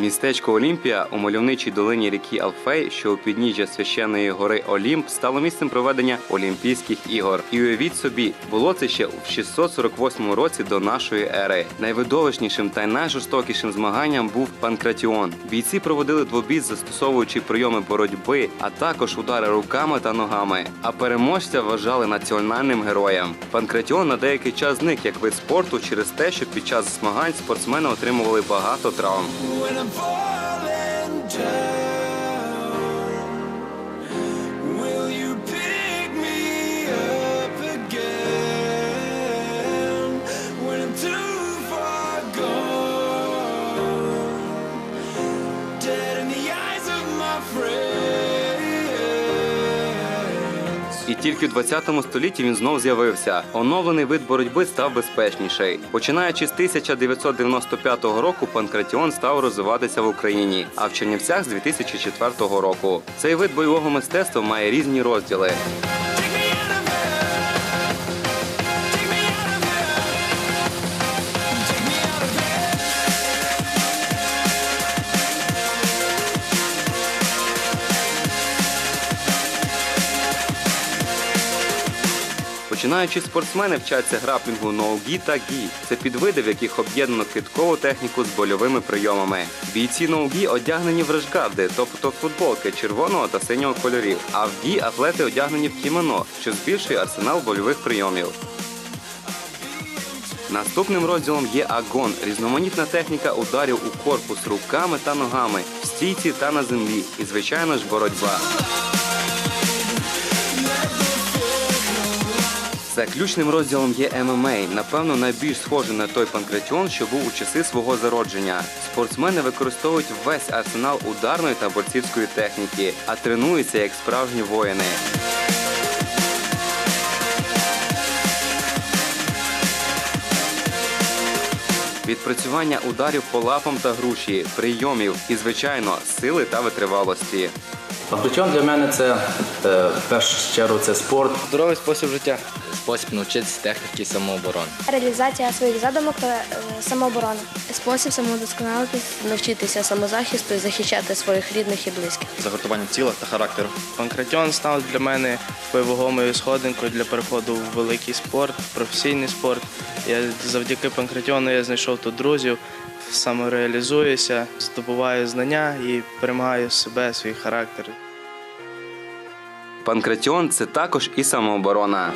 Містечко Олімпія у мальовничій долині ріки Алфей, що у підніжжя священної гори Олімп, стало місцем проведення Олімпійських ігор. І уявіть собі, було це ще в 648 році до нашої ери. Найвидовищнішим та найжорстокішим змаганням був панкратіон. Бійці проводили двобій, застосовуючи прийоми боротьби, а також удари руками та ногами. А переможця вважали національним героєм. Панкратіон на деякий час зник як вид спорту через те, що під час змагань спортсмени отримували багато травм. Falling down. І тільки в 20 столітті він знов з'явився. Оновлений вид боротьби став безпечніший. Починаючи з 1995 року, панкратіон став розвиватися в Україні, а в Чернівцях з 2004 року. Цей вид бойового мистецтва має різні розділи. Починаючи спортсмени вчаться граплінгу ноугі та гі. Це підвиди, в яких об'єднано киткову техніку з больовими прийомами. Бійці ноугі одягнені в решгарди, тобто футболки червоного та синього кольорів. А в гі атлети одягнені в кімоно, що збільшує арсенал больових прийомів. Наступним розділом є агон різноманітна техніка ударів у корпус руками та ногами, в стійці та на землі. І, звичайно ж, боротьба. Заключним розділом є ММА, напевно, найбільш схожий на той панкратіон, що був у часи свого зародження. Спортсмени використовують весь арсенал ударної та борцівської техніки, а тренуються як справжні воїни. Відпрацювання ударів по лапам та груші, прийомів і, звичайно, сили та витривалості. Панкратіон для мене це е, в першу чергу це спорт. Здоровий спосіб життя. спосіб навчитися техніки самооборони. Реалізація своїх задумок та е, самооборона. Спосіб самодосконалитись, навчитися самозахисту і захищати своїх рідних і близьких. загартування тіла та характеру. Панкратіон став для мене такою сходинкою для переходу в великий спорт, в професійний спорт. Я завдяки панкратіону я знайшов тут друзів, самореалізуюся, здобуваю знання і перемагаю себе, свій характер. Панкратіон це також і самооборона.